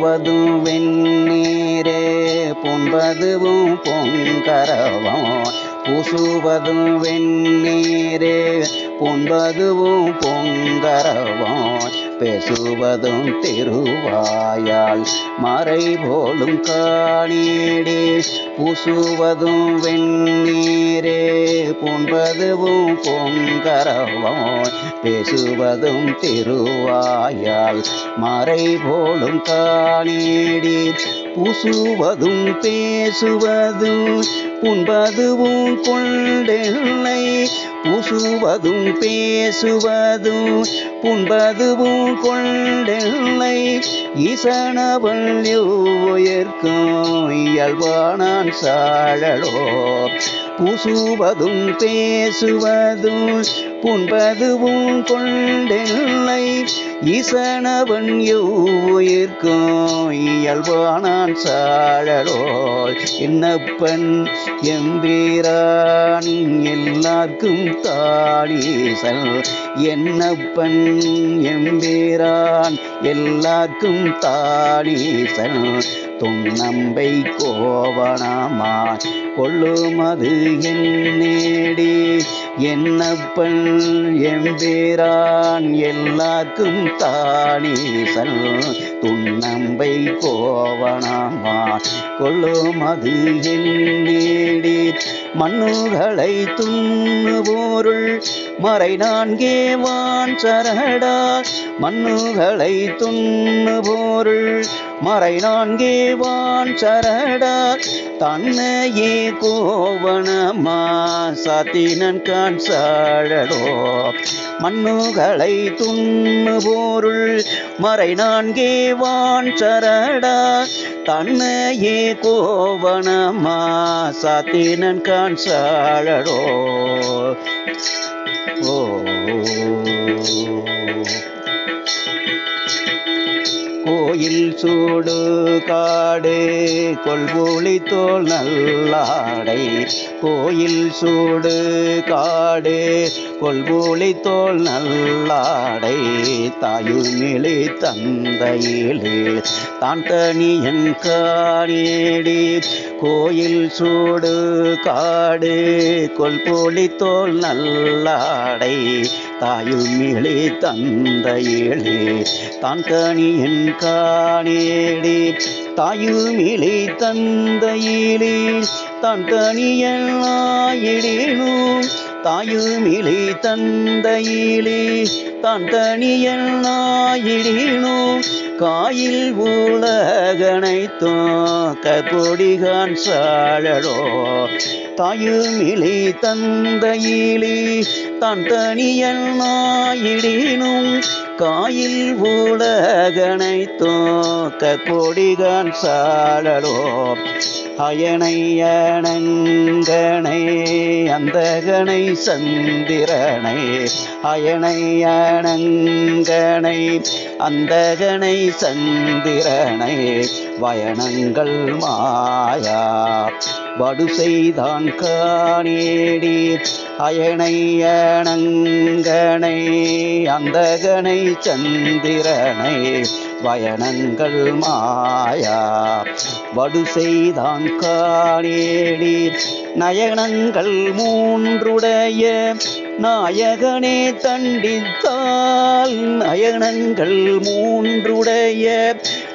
பூசுவதும் வெந்நீரே பொன்பதுவும் பொங்கரவம் பூசுவதும் வெந்நீரே பொன்பதுவும் பொங்கரவம் பேசுவதும் திருவாயால் மறை போலும் காணீடே பூசுவதும் வெண்ணீரே புண்பதுவும் பொங்கரவம் பேசுவதும் திருவாயால் மறை போலும் காணீடி பூசுவதும் பேசுவதும் புண்பதுவும் கொண்டெல்லை பூ பூசுவதும் பேசுவதும் புண்பதுவும் கொண்டெல்லை. ஈசனவள் உயர்க்கும் இயல்பானான் சாழலோ. பூசுவதும் பேசுவதும் புண்பதுவும் கொண்டெல்லை. ஈசனவன் உயிர்க்கும் இயல்பானான் சாழலோ. என்னப்பன் எம்பீரான் எல்லார்க்கும் தாளீசல் என்னப்பன் எம்பீரான்? எல்லார்க்கும் தாளீசல் துன்னம்பை கோவணமா கொள்ளுமது என்னேடி என்னப்பன் எம்பீரான்? எல்லார்க்கும் தாளீசல் துன்னம்பை கோவணமா கொள்ளுமது என்னேடி மண்ணுகளை துண்ணுவோருள் மறை நான்கே வான் சரடா மண்ணுகளை துண்ணுவோருள் மறை நான்கே வான் சரடா தன்னையே கோவணமா சாத்தினன் கான் சாழடோ. மண்ணுகளை துண்ணுவோருள் மறை நான்கே வான் சரடா தன்னையே கோவணமா சாத்தினன் கான் சாழடோ ஓ. கோயில் சூடு காடே கொள்பூலி தோல் நல்லாடை கோயில் சூடு காடே கொள்பூலி தோல் நல்லாடை தாயுமிழி தந்தையிலே தான் தனியன் காடேடி கோயில் சூடு காடு கொள்பூலி தோல் நல்லாடை தாயுமிழி தந்தையிலே தான் தனியன் காணேடி தாயுமிழி தந்தையிலே தான் தனியனாயிடினும் தாயுமிழி தந்தையிலே தான் தனியனாயிடினும் காயில் உலகனைத்தோ கற்பொடிகான் சாழடோ தாயுமிழி தந்தையிலே தான் தனியன் நாயிடினும் காயில் உலகனைத்தோ கொடிகான் சாழலோ அயனை அணங்கனை அந்தகனை சந்திரனை. அயனை அணங்கனை அந்தகனை சந்திரனை. வயணங்கள் மாயா. வடு செய்தான் காணேடி அயனை அணங்கனை அந்தகனை சந்திரனை வயணங்கள் மாயா. வடு செய்தான் காணேடி நயனங்கள் மூன்றுடைய நாயகனே தண்டித்தால் நயனங்கள் மூன்றுடைய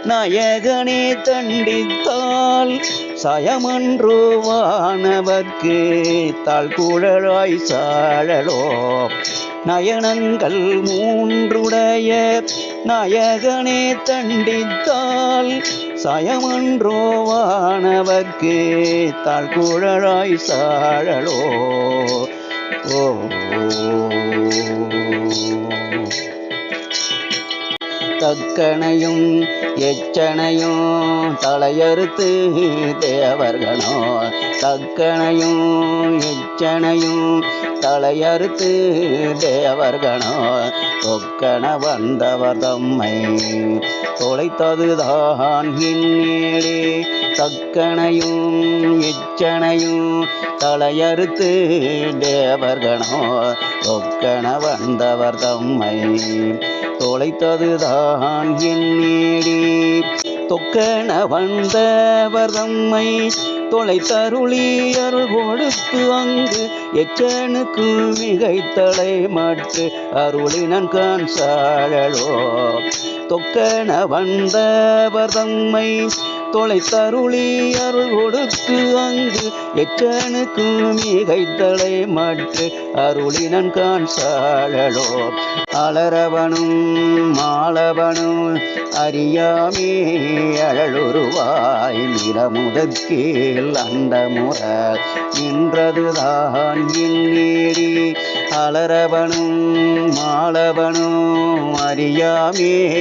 நாயகனே தண்டித்தால் சயமன்றோ வானவர்க்கு தாழ்குழலாய் சாழலோ. நயனங்கள் மூன்றுடைய நாயகனே தண்டித்தால் சயமன்றோ வானவர்க்கு தாழ்குழலாய் சாழலோ. ஓ. தக்கனையும் எச்சனையும் தலையறுத்து தேவர்களோ தக்கனையும் எச்சனையும் தலையறுத்து தேவர்களோ தொக்கன வந்தவர் தம்மை தொலைத்ததுதான் இந்நீளே தக்கனையும் எச்சனையும் தலையறுத்து தேவர்களோ தொக்கன வந்தவர் தம்மை தொலைத்ததுதான் என் நீடி தொக்கன வந்தவர் தம்மை தொலை அருள் கொடுத்து அங்கு எச்சனுக்கு மிகைத்தலை மற்று அருளினன் கான் சாழலோ. தொக்கன வந்தவர் தம்மை தொலை தருளி அருள் ஒடுக்கு அங்கு எச்சனுக்கு மிகைத்தலை மற்று அருளினன் கான் சாழலோ. அலரவனும் மாலவனும் அறியாமே அழலுருவாய் நிலமுதற்கீழ் முற நின்றதுதான் இன்னீடி அலரவனும் மாளவனும் அறியாமே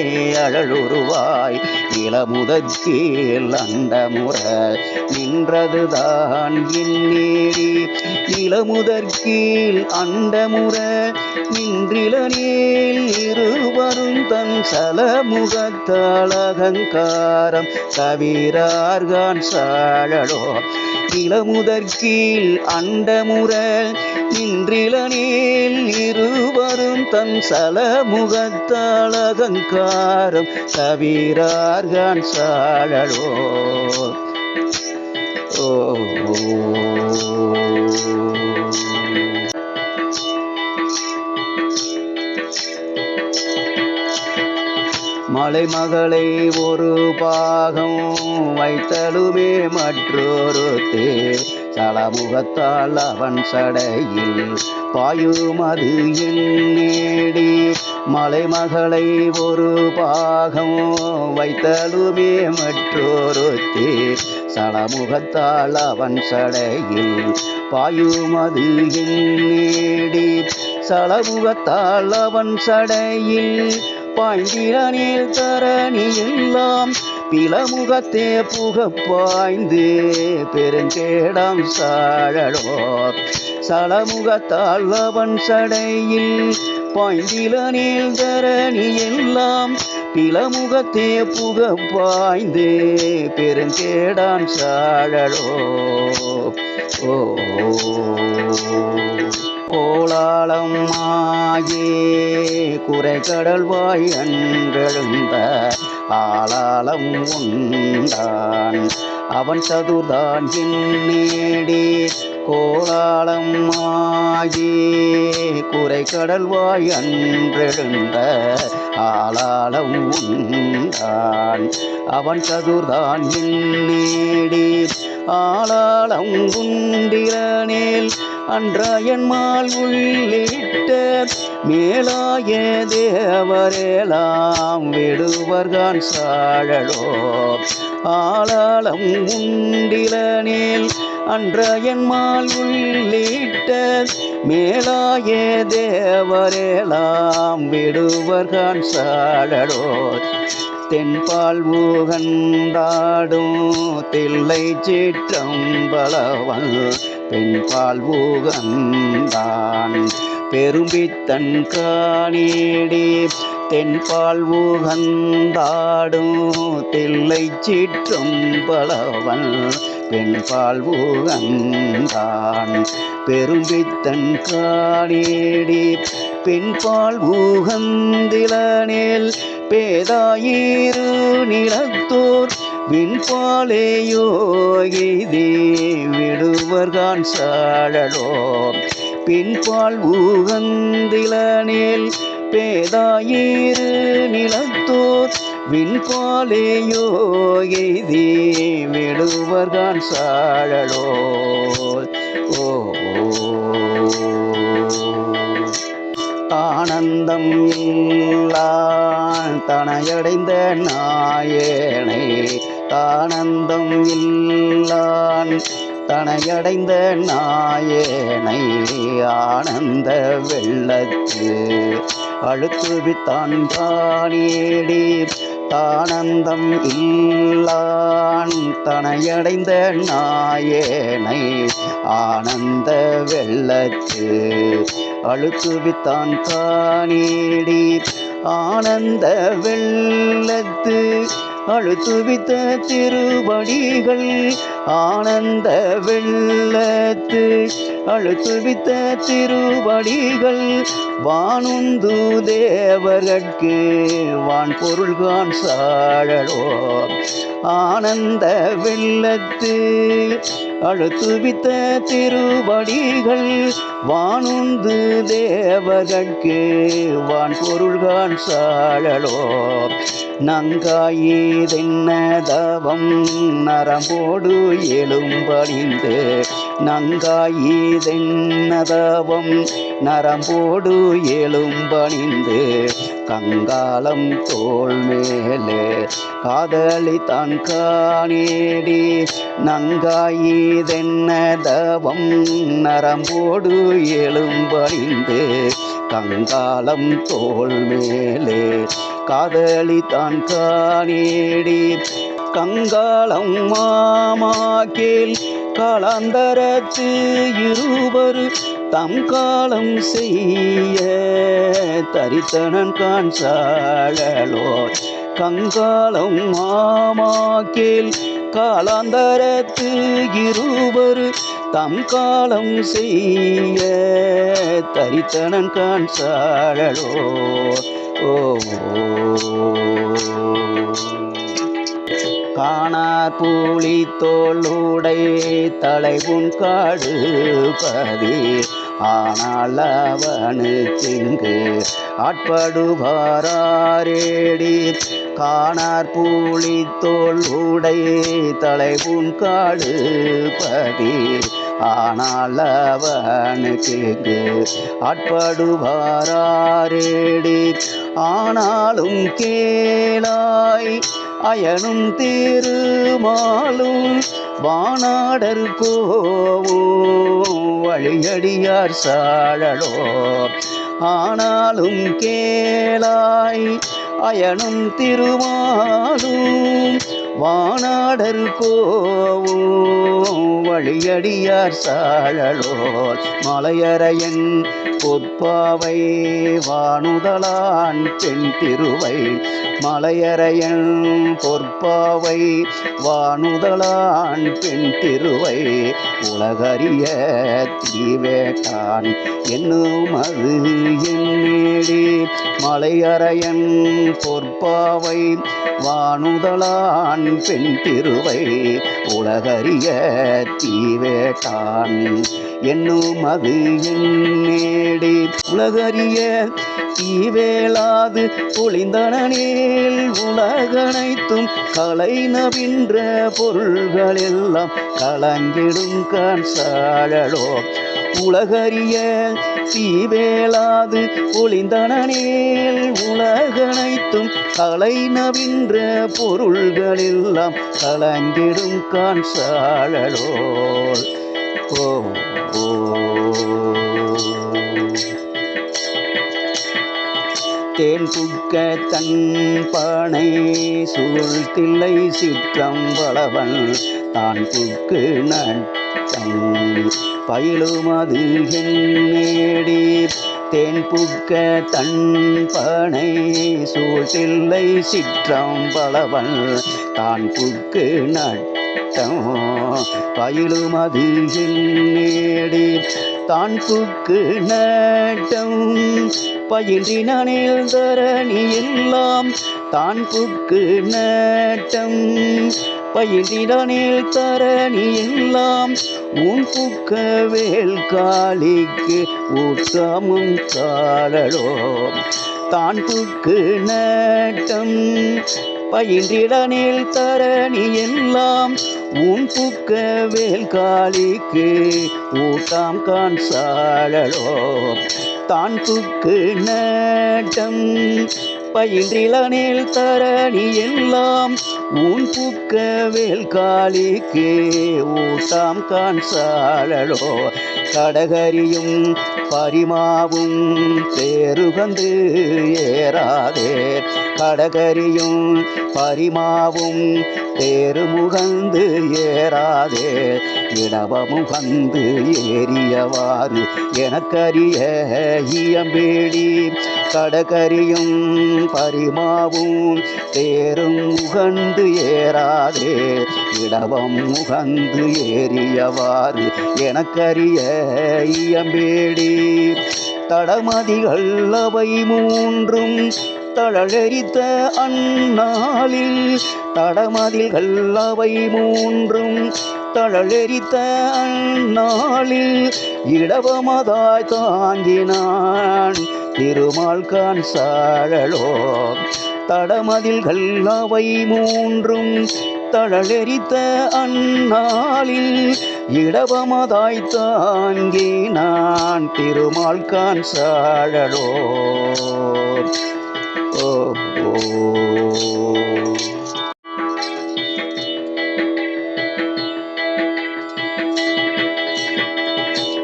அழலுருவாய். இளமுதத்தில் அந்த முறை நின்றதுதான் இன்னேறி. இளமுதற்கீழ் அந்த முறை நின்றிலனில் இருவரும் தன் சலமுகத்தால் அகங்காரம் தவிரார்கான் சாழலோ. இளமுதற்கீழ் அண்டமுற நின்றிலனேல் இருவரும் தன் சலமுகத்தால் அகங்காரம் தவிரார்கான் சாழலோ. ஓ. மலைமகளை ஒரு பாகம் வைத்தலுமே மற்றொரு தேர் சலமுகத்தால் அவன் சடையில் பாயும் அது மலை மகளை ஒரு பாகம் வைத்தலுமே மற்றொரு தேர் சலமுகத்தால் அவன் சடையில் பாயும் அது எண்ணேடி சலமுகத்தால் அவன் சடையில் பாய்ந்திரனில் தரணி எல்லாம் பிளமுகத்தே புக பாய்ந்து பெருங்கேடம் சாழலோ சளமுகத்தால் அவன் சடையில் பாய்ந்திலனில் தரணி எல்லாம் பிளமுகத்தே புக பாய்ந்து பெருங்கேடான் சாழலோ ஓ. கோலாளம் ஆகே குறை கடல்வாய் அன்றெழுந்த ஆளாளம் உண்டான். அவன் சதுர்தான் என்னேடி கோலாளம் ஆகி குறை கடல்வாய் அன்றெழுந்த ஆளாளம் உண்டான் அவன் சதுர்தான் என்னேடி ஆளாளம் உண்டிரனேல் அன்றாயன்மால் உள்ளிட்ட மேலாய தேவரேலாம் விடுவர்கான் சாழலோ. ஆளாளம் உண்டிலனேல் அன்றையன்மால் உள்ளிட்ட மேலாய தேவரேலாம் விடுவர்கான் சாடடோ தென்பால் ஊகண்டாடும் தில்லை சிற்றம்பலவன். பெண்பால் ஊகந்தான் பெரும்பித்தன் காணேடி தென்பால் ஊகந்தாடும் தில்லை சிற்றம்பலவன். பெண்பால் ஊகந்தான். பெரும்பித்தன் காடேடி பெண் பால் ஊகந்திலனேல் பேதாயிரு நிலத்தோர். விண்பாலே யோகிதே விடுவர்கான் சாழலோ. பின்பால் ஊகந்திலனேல் பேதாயிரு நிலத்தோர். விண்பாலேயோகிதே விடுவர்கான் சாழலோ. ஓ ஆனந்தம் இல்லான் தனையடைந்த நாயனை. ஆனந்தம் இல்லான் தனையடைந்த நாயனை. ஆனந்த வெள்ளத்து அழுத்துவித்தான் தானேடி ஆனந்தம் இல்லான் தனையடைந்த நாயேனை ஆனந்த வெள்ளத்து அழுத்துவித்தான் தானேடி. ஆனந்த வெள்ளத்து அழுத்துவித்த திருவடிகள் ஆனந்த வெள்ளத்து. அழுத்துவித்த திருவடிகள் வானுந்து தேவர்கட்கு. வான் பொருள்கான் சாழலோ. ஆனந்த வெள்ளத்து. அழுத்துவித்த திருவடிகள் வானுந்து தேவர்கட்கு வான் பொருள்கான் சாழலோ. நங்காயிதென்ன தவம் நரம்போடு எழும்படிந்து நங்காயிதென்னதவம் நரம்போடு எலும்பணிந்து கங்காலம் தோல் மேலே காதலி தான் காணேடி. நங்காயிதென்னதவம் நரம்போடு எலும்பணிந்து கங்காலம் தோல் மேலே காதலி தான் காணேடி. கங்காளம் மாமா கேள் காலாந்தரத்து இருவர் தம் காலம் செய்ய தரித்தனன் கான் சாழலோ கங்காலம் மாமா காலாந்தரத்து இருவர் தம் காலம் செய்ய தரித்தனன் கான் சாழலோ ஓ. காணார் பூலி தோளுடை தலைவுன் காடு பதி ஆனால் அவனுக்கிங்கு ஆட்படுவாரேடி காணார் பூலி தோளுடை தலைவுன் காடு பதி ஆனால் அவனுக்கு ஆட்படுவாரேடி ஆனாலும் கேளாய் அயனும் திருமாலும் வானாடர் கோவும் வழியடியார் சாழலோ. ஆனாலும் கேளாய் அயனும் திருமாலும் வானாடர் கோவோ வழியடியார் சாழலோ மலையரையன் பொற்பாவை வானுதலான் பெண் திருவை மலையரையன் பொற்பாவை வானுதலான் பெண் திருவை உலகறிய தீவேட்டான் என்னும் அது என்னேடி மலையரையன் பொற்பாவை வானுதலான் பெண் திருவை உலகறிய தீவேட்டான். என்னும் அது என்னேடி உலகறிய தீவேளாது பொழிந்தனேல் உலகனைத்தும் கலை நவின்ற பொருள்கள் எல்லாம் கலங்கிடும் கண் சாழலோ. உலகறிய தீவேளாது ஒளிந்தனேல் உலகனைத்தும் கலை நவின்ற பொருள்களெல்லாம் கலங்கிடும் கான் சாழலோல் ஓ ஓ. தேன் புக்க தன் பனை சூழ்த்தில்லை சிற்றம்பளவன் தான் புக்கு பயிலும் பயிலுமது என்னேடி தேன் புக்க தன் பனை சூழ்த்தில்லை சிற்றம்பளவன் தான் புக்கு நட்டம் பயிலுமது நேடி தான் புக்கு நட்டம் பயின்றினில் தரணி எல்லாம். தான் புக்கு நட்டம் பயிரிடனில் தரணி எல்லாம் உன் புக்க வேல் காளிக்கு ஊட்டமும் காலடோ தான் புக்கு நட்டம் பயின்றிடனில் தரணி எல்லாம் உன் புக்க வேல் காளிக்கு ஊட்டாம் கான் சாழலோ தான் புக்கு நட்டம் பயின்றிலனில் தரணி எல்லாம் உன் புக்க வேல் காளிக்கு ஊட்டாம் கான் சாழலோ கடகரியும் பரிமாவும் தேருகந்து ஏறாதே. கடகரியும் பரிமாவும் தேருமுகந்து ஏறாதே இடவமுகந்து ஏறியவாறு எனக்கரிய இயம்பேடி. கடகரியும் பரிமாவும் தேரும் முகந்து ஏறாதே இடவம் முகந்து ஏறியவாறு எனக்கரிய இயம்பேடி. தடமதிகள் அவை மூன்றும் தழலெரித்த அந்நாளில் தடமதில்கள் அவை மூன்றும். தழலெரித்த அந்நாளில் இடவமதாய் தாங்கினான். திருமால் கான் சாழலோ. தடமதில்கள் அவை மூன்றும். தழலெரித்த அந்நாளில் இடவமதாய் தாங்கி நான் திருமால் கான் சாழலோ. ஓ ஓ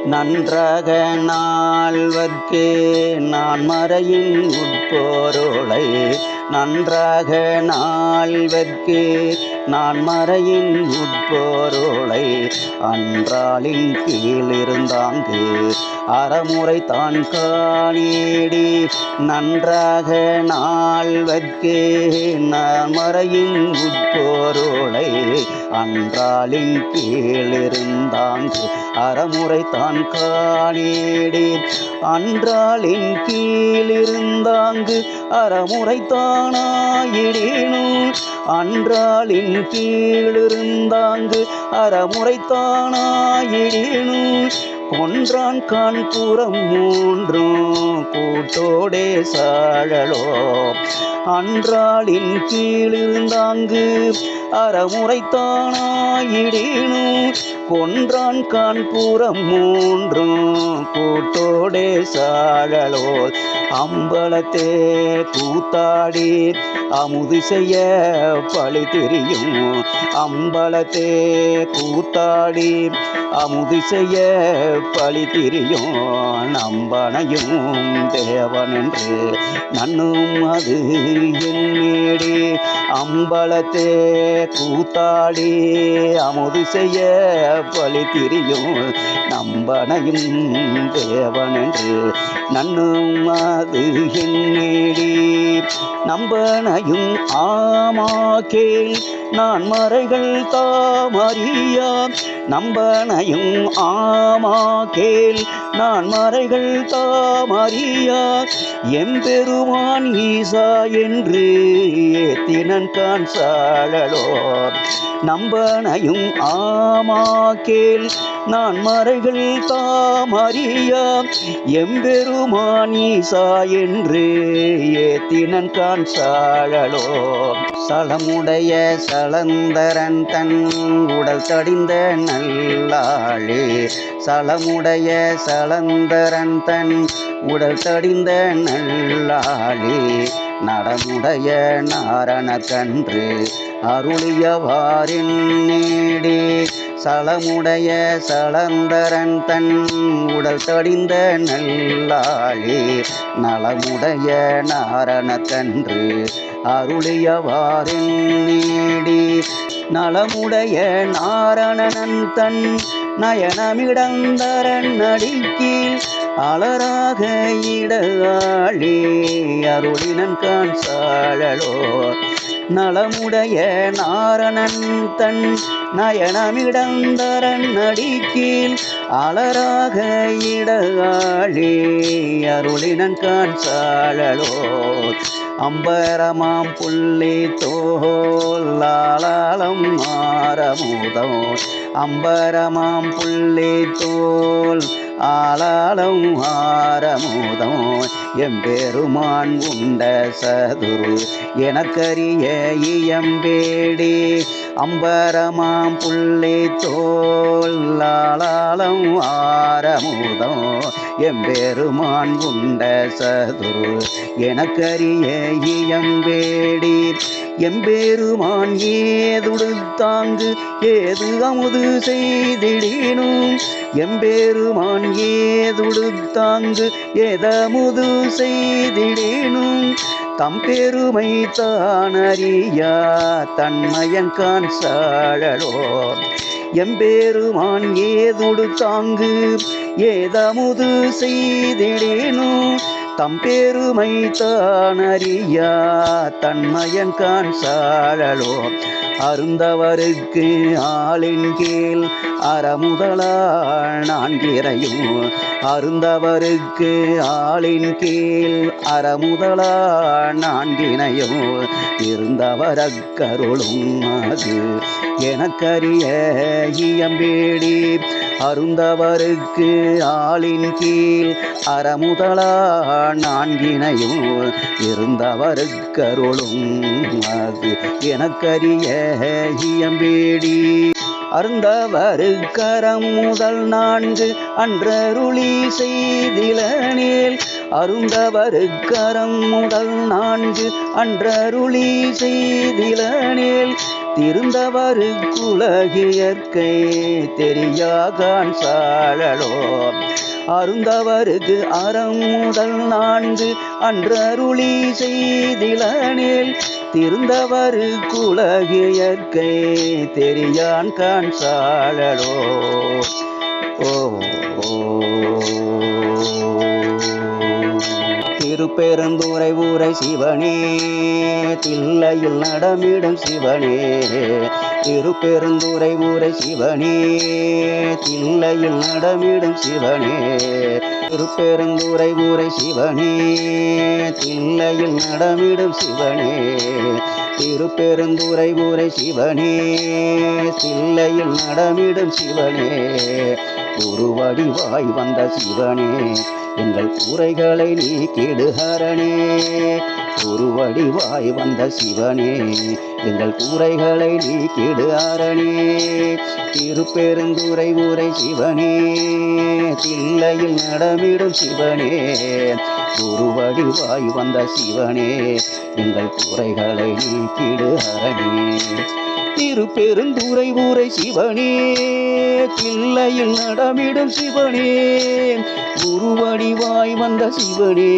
நன்றாக நாள்வர்க்கு நான் மறையின் உட்போரோளை. நன்றாக நாள்வர்க்கு நான் மறையின் உட்போரோளை. அன்றாளின் கீழிருந்தாங்கு அறமுறை தான் காணேடி. நன்றாக நாள்வர்க்கு நான் மறையின் உட்போரோளை. அன்றாளின் கீழிருந்தாங்கு அறமுறை தான் காணேடேன். அன்றாளின் கீழிருந்தாங்கு அறமுறை தானாயிடினும் அன்றாளின் கீழிருந்தாங்கு அறமுறை தானாயிடினும் கொன்றான் கான் மூன்றும் கூட்டோடே சாழலோ. அன்றாளின் கீழிருந்தாங்கு அறமுறைத்தானாயிடினும் கொன்றான் கான் மூன்றும் கூட்டோடே சாழலோ அம்பலத்தே கூத்தாடி அமுது செய்ய பழி தெரியும். அம்பலத்தே கூத்தாடி அமுது செய்ய பழி திரியும். நம்பனையும் தேவன் என்று நன்னும் அது என்னேடி அம்பலத்தே கூத்தாடி அமுது செய்ய பழி திரியும். நம்பனையும் தேவன் என்று நன்னும் அது என்னேடி நம்பனை ஆமா கேள். நான் மறைகள் தாமறியா நம்பனையும் ஆமா கேள். நான் மறைகள் தாமறியா எம்பெருமான் ஈசா என்று ஏத்தினன் கான் சாழலோ நம்பனையும் ஆமா கேள் நான் மறைகள் தாமறியா எம்பெருமான் ஈசா என்று ஏத்தினன் கான் சாழலோ சலமுடைய சலந்தரன் தன் உடல் தடிந்த நல்லாளே. சலமுடைய கலந்தரன் தன் உடல் தடிந்த நல்லாளே நடமுடைய நாரண கன்று அருளியவாரின் நீடே. சலமுடைய சலந்தரன் தன் உடல் தடிந்த நல்லாளே நலமுடைய நாரணத்தன்று கன்று அருளியவாரின் நீடி. நலமுடைய நாரணனன் தன் நயனமிடந்தரன் நடிக்கீழ் அலராக இடகாளி அருளினன் கான் சாழலோ நலமுடைய நாரணன் தன் நயனமிடந்தரன் நடிக்கீழ் அலராக இடகாளி. அருளினன் கான் அம்பரமாம் புள்ளி தோலாலம் மாறமுதோ அம்பரமாம் புள்ளி தோல் ஆளாளம் ஆரமோதம் எம்பெருமான் உண்ட சதுரு. எனக்கரிய இயம்பேடி அம்பரமாம் புள்ளி தோல். ஆளாளம் ஆரமுதம் எம்பெருமான் உண்ட சதுரு எனக்கரிய இயம்பேடி எம்பெருமான் ஏதுடுத்தாங்கு ஏது அமுது செய்திடினும் எம்பெருமான் ஏதுடுத்தாங்கு ஏதமுது செய்திடினும் தம் பெருமை தானறியா தன்மயங்கான் சாழலோ எம்பேருமான் ஏதுடு தாங்கு ஏதமுது செய்திடேனும் தம் பெருமை தானறியா தன்மயங்கான் சாழலோ அருந்தவருக்கு ஆளின் கீழ் அறமுதலாள் நான்கிறையும். அருந்தவருக்கு ஆளின் கீழ் அறமுதலாள் நான்கினையும். இருந்தவரக்கருளும் அது. எனக்கரிய இயம்பேடி அருந்தவருக்கு ஆளின் கீழ் அறமுதலா நான்கினையும் இருந்தவருக்கருளும் அது எனக்கரிய இயம்பேடி. அருந்தவருக்கரம் முதல் நான்கு அன்றருளி செய்திலனேல் அருந்தவருக்கரம் முதல் நான்கு அன்றருளி செய்திலனேல் திருந்தவரு குலகியற்கை தெரியாகான் சாழலோ. அருந்தவருக்கு அறம் முதல் நான்கு அன்றருளி செய்திலனில் திருந்தவரு குலகியற்கை தெரியான் கான் சாழலோ. ஓ. திருப்பெருந்துறை ஊரை சிவனே தில்லையில் நடமிடும் சிவனே. திருப்பெருந்துறை ஊரை சிவனே தில்லையில் நடமிடும் சிவனே. திருப்பெருந்துறை ஊரை சிவனே தில்லையில் நடமிடும் சிவனே. திருப்பெருந்துறை ஊரை சிவனே தில்லையில் நடமிடும் சிவனே. ஒரு வடிவாய் வந்த சிவனே எங்கள் குறைகளை நீ கெடுகரணே ஒரு வடிவாய் வந்த சிவனே எங்கள் கூரைகளை நீக்கிடு அரணே திருப்பெருந்துரை ஊரை சிவனே தில்லையில் நடமிடும் சிவனே. ஒரு வடிவாய் வந்த சிவனே எங்கள் குறைகளை நீக்கிடு அரணே திருப்பெருந்துரை ஊரை சிவனே. பிள்ளையில் நடமிடும் சிவனே குருவடிவாய் வந்த சிவனே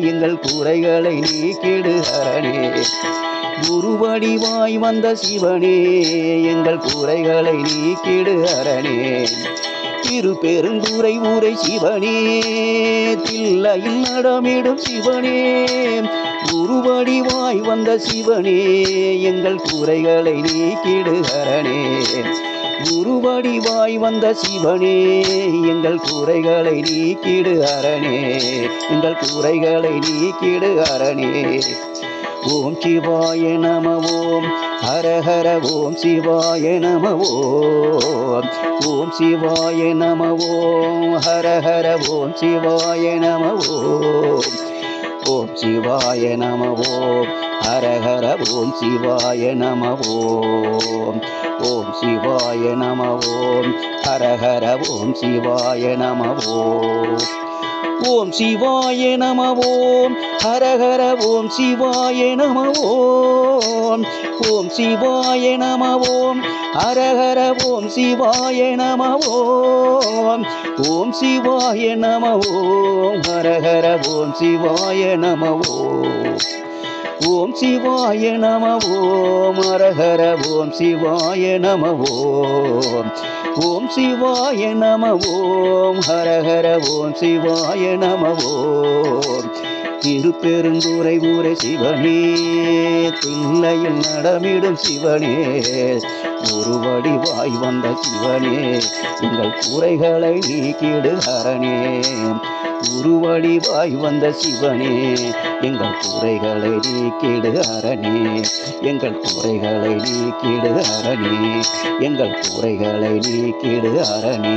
எங்கள் குறைகளை நீக்கிடு அரணே. குருவடிவாய் வந்த சிவனே எங்கள் குறைகளை நீக்கிடு திரு பெருந்துரை ஊரை சிவனே தில்லையில் நடமிடும் சிவனே குருவடிவாய் வந்த சிவனே எங்கள் குறைகளை நீக்கிடுகிறனே குருவடிவாய் வந்த சிவனே எங்கள் குறைகளை நீக்கிடு அரணே எங்கள் குறைகளை நீக்கிடு அரணே. ஓம் சிவாய நம ஓம் ஹர ஹர ஓம் சிவாய நம ஓம் ஓம் சிவாய நம ஓம் ஹர ஹர ஓம் சிவாய நம ஓம் ஓம் சிவாய நம ஓம். ஹரஹர ஓம் சிவாய நம ஓம். ஓம் சிவாய நம ஓம். ஹரஹர ஓம் சிவாய நம ஓம். ஓம் சிவாய நம ஓம் ஹரஹர ஓம் சிவாய நம ஓம் ஓம் சிவாய நம ஓம் ஹரஹர ஓம் சிவாய நம ஓம் ஓம் சிவாய நம ஓம் ஹரஹர ஓம் சிவாய நம ஓம் ஓம் சிவாய நம ஓம் அரஹர ஓம் சிவாய நம ஓம். ஓம் சிவாய நம ஓம் ஹரஹர ஓம் சிவாய நம ஓம். திருப்பெருந்துறை ஊரை சிவனே தில்லையில் நடமிடும் சிவனே ஒரு வடிவாய் வந்த சிவனே உங்கள் குறைகளை நீக்கிடு ஹரணே. உருவடிவாய் வந்த சிவனே எங்கள் குறைகளை நீக்கிடு அரணே எங்கள் குறைகளை நீக்கிடு அரணே எங்கள் குறைகளை நீக்கிடு அரணே.